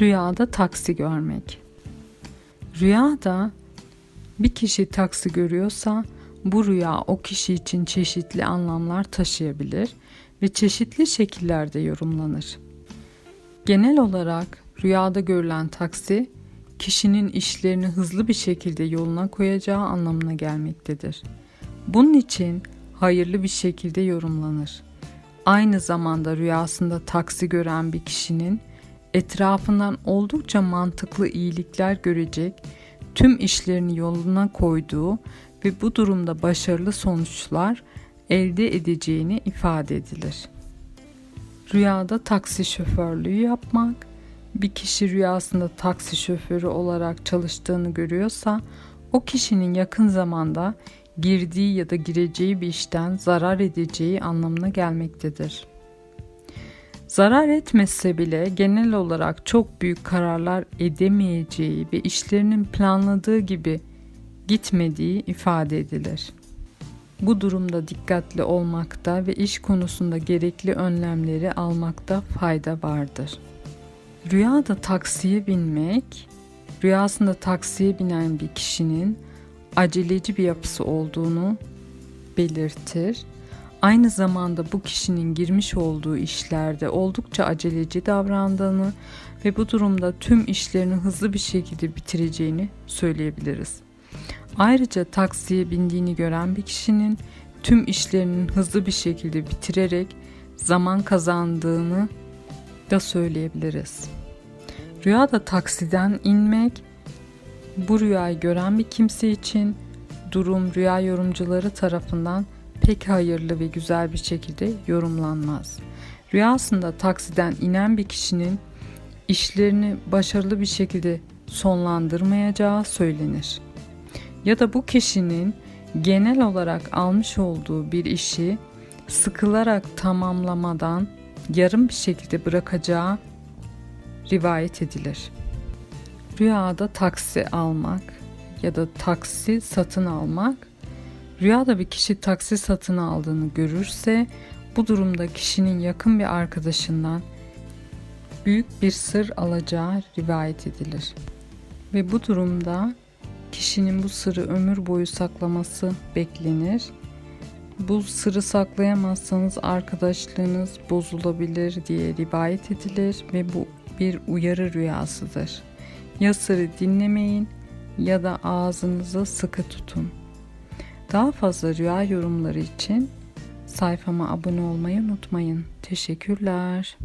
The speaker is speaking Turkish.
Rüyada taksi görmek. Rüyada bir kişi taksi görüyorsa bu rüya o kişi için çeşitli anlamlar taşıyabilir ve çeşitli şekillerde yorumlanır. Genel olarak rüyada görülen taksi kişinin işlerini hızlı bir şekilde yoluna koyacağı anlamına gelmektedir. Bunun için hayırlı bir şekilde yorumlanır. Aynı zamanda rüyasında taksi gören bir kişinin etrafından oldukça mantıklı iyilikler görecek, tüm işlerini yoluna koyduğu ve bu durumda başarılı sonuçlar elde edeceğini ifade edilir. Rüyada taksi şoförlüğü yapmak, bir kişi rüyasında taksi şoförü olarak çalıştığını görüyorsa, o kişinin yakın zamanda girdiği ya da gireceği bir işten zarar edeceği anlamına gelmektedir. Zarar etmese bile genel olarak çok büyük kararlar edemeyeceği ve işlerinin planladığı gibi gitmediği ifade edilir. Bu durumda dikkatli olmakta ve iş konusunda gerekli önlemleri almakta fayda vardır. Rüyada taksiye binmek, rüyasında taksiye binen bir kişinin aceleci bir yapısı olduğunu belirtir. Aynı zamanda bu kişinin girmiş olduğu işlerde oldukça aceleci davrandığını ve bu durumda tüm işlerini hızlı bir şekilde bitireceğini söyleyebiliriz. Ayrıca taksiye bindiğini gören bir kişinin tüm işlerinin hızlı bir şekilde bitirerek zaman kazandığını da söyleyebiliriz. Rüyada taksiden inmek bu rüyayı gören bir kimse için durum rüya yorumcuları tarafından pek hayırlı ve güzel bir şekilde yorumlanmaz. Rüyasında taksiden inen bir kişinin işlerini başarılı bir şekilde sonlandırmayacağı söylenir. Ya da bu kişinin genel olarak almış olduğu bir işi sıkılarak tamamlamadan yarım bir şekilde bırakacağı rivayet edilir. Rüyada taksi almak ya da taksi satın almak Rüyada bir kişi taksi satın aldığını görürse bu durumda kişinin yakın bir arkadaşından büyük bir sır alacağı rivayet edilir. Ve bu durumda kişinin bu sırrı ömür boyu saklaması beklenir. Bu sırrı saklayamazsanız arkadaşlığınız bozulabilir diye rivayet edilir ve bu bir uyarı rüyasıdır. Ya sırrı dinlemeyin ya da ağzınızı sıkı tutun. Daha fazla rüya yorumları için sayfama abone olmayı unutmayın. Teşekkürler.